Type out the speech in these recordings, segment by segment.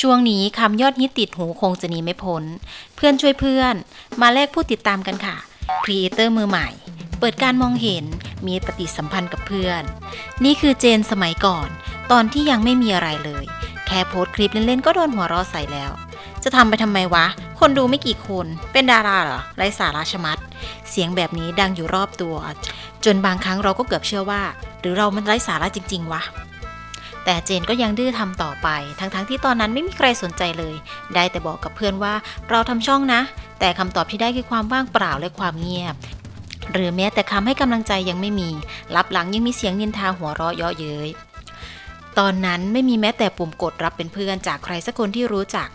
ช่วงนี้คำยอดฮิตติดหูคงจะหนีไม่พ้น เพื่อนช่วยเพื่อน มาแลกผู้ติดตามกันค่ะครีเอเตอร์มือใหม่ เปิดการมองเห็นมีปฏิสัมพันธ์กับเพื่อน นี่คือเจนสมัยก่อน ตอนที่ยังไม่มีอะไรเลย แค่โพสคลิปเล่นๆก็โดนหัวเราะใส่แล้ว จะทำไปทำไมวะ คนดูไม่กี่คน เป็นดาราเหรอไร้สาระชมัด เสียงแบบนี้ดังอยู่รอบตัว จนบางครั้งเราก็เกือบเชื่อว่า หรือเรามันไร้สาระจริง ๆ วะ แต่เจนก็ยังดื้อทำต่อไป ทั้งๆที่ตอนนั้นไม่มีใครสนใจเลย ได้แต่บอกกับเพื่อนว่าเราทำช่องนะ แต่คำตอบที่ได้คือความว่างเปล่าและความเงียบหรือแม้แต่คำให้กำลังใจยังไม่มี รับหลังยังมีเสียงนินทาหัวเราะเยาะเย้ย ตอนนั้นไม่มีแม้แต่ปุ่มกดรับเป็นเพื่อนจากใครสักคนที่รู้จัก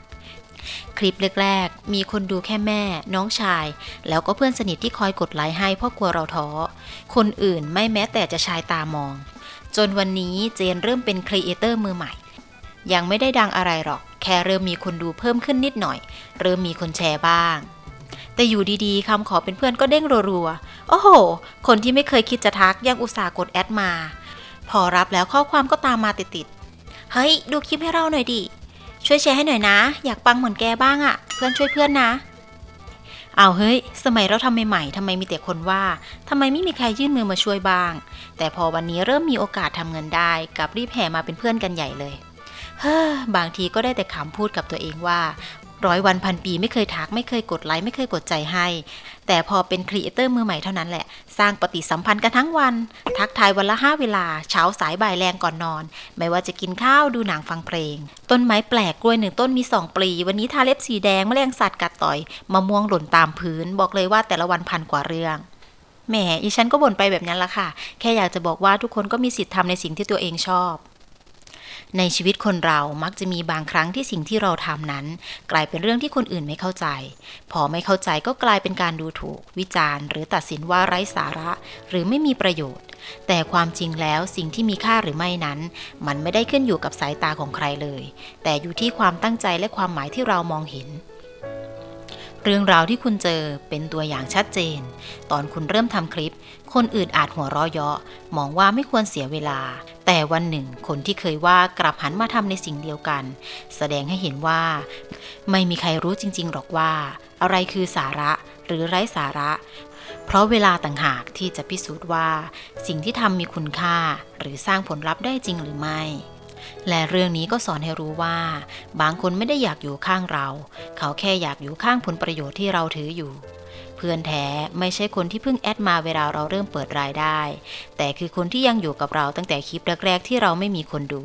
คลิปแรกๆ มีคนดูแค่แม่ น้องชาย แล้วก็เพื่อนสนิทที่คอยกดไลค์ให้เพราะกลัวเราท้อ คนอื่นไม่แม้แต่จะชายตามอง จนวันนี้เจนเริ่มเป็นครีเอเตอร์มือใหม่ ยังไม่ได้ดังอะไรหรอก แค่เริ่มมีคนดูเพิ่มขึ้นนิดหน่อย เริ่มมีคนแชร์บ้าง แต่อยู่ดีๆคำขอเป็นเพื่อนก็เด้งรัวๆ โอ้โห คนที่ไม่เคยคิดจะทักยังอุตส่าห์กดแอดมา พอรับแล้วข้อความก็ตามมาติดๆ เฮ้ย ดูคลิปให้เราหน่อยดิ ช่วยแชร์ให้หน่อยนะ อยากปังเหมือนแกบ้างอะเพื่อนช่วยเพื่อนนะ เอาเฮ้ย สมัยเราทำใหม่ๆทำไมมีแต่คนว่าทำไมไม่มีใครยื่นมือมาช่วยบ้าง แต่พอวันนี้เริ่มมีโอกาสทำเงินได้กับรีบแห่มาเป็นเพื่อนกันใหญ่เลย เฮ้อบางทีก็ได้แต่ขำพูดกับตัวเองว่า ร้อยวันพันปีไม่เคยทักไม่เคยกดไลค์ไม่เคยกดใจให้ แต่พอเป็นครีเอเตอร์มือใหม่เท่านั้นแหละ สร้างปฏิสัมพันธ์กันทั้งวัน ทักทายวันละห้าเวลา เช้าสายบ่ายแรงก่อนนอน ไม่ว่าจะกินข้าวดูหนังฟังเพลง ต้นไม้แปลกกล้วยหนึ่งต้นมีสองปลี วันนี้ทาเล็บสีแดงแมลงสัตว์กัดต่อยมะม่วงหล่นตามพื้น บอกเลยว่าแต่ละวันพันกว่าเรื่องแหมอีฉันก็บ่นไปแบบนั้นละค่ะ แค่อยากจะบอกว่าทุกคนก็มีสิทธิ์ทำในสิ่งที่ตัวเองชอบ ในชีวิตคนเรามักจะมีบางครั้งที่สิ่งที่เราทำนั้น กลายเป็นเรื่องที่คนอื่นไม่เข้าใจ พอไม่เข้าใจก็กลายเป็นการดูถูก วิจารณ์ หรือตัดสินว่าไร้สาระ หรือไม่มีประโยชน์ แต่ความจริงแล้วสิ่งที่มีค่าหรือไม่นั้น มันไม่ได้ขึ้นอยู่กับสายตาของใครเลย แต่อยู่ที่ความตั้งใจและความหมายที่เรามองเห็น เรื่องราวที่คุณเจอเป็นตัวอย่างชัดเจน ตอนคุณเริ่มทำคลิป คนอื่นอาจหัวเราะเยาะมองว่าไม่ควรเสียเวลา แต่วันหนึ่ง คนที่เคยว่ากลับหันมาทำในสิ่งเดียวกัน แสดงให้เห็นว่า ไม่มีใครรู้จริง ๆ หรอกว่า อะไรคือสาระหรือไร้สาระ เพราะเวลาต่างหากที่จะพิสูจน์ว่า สิ่งที่ทำมีคุณค่า หรือสร้างผลลัพธ์ได้จริงหรือไม่ และเรื่องนี้ก็สอนให้รู้ว่า บางคนไม่ได้อยากอยู่ข้างเรา เขาแค่อยากอยู่ข้างผลประโยชน์ที่เราถืออยู่ เพื่อนแท้ไม่ใช่คนที่เพิ่งแอดมาเวลาเราเริ่มเปิดรายได้ แต่คือคนที่ยังอยู่กับเราตั้งแต่คลิปแรกๆที่เราไม่มีคนดู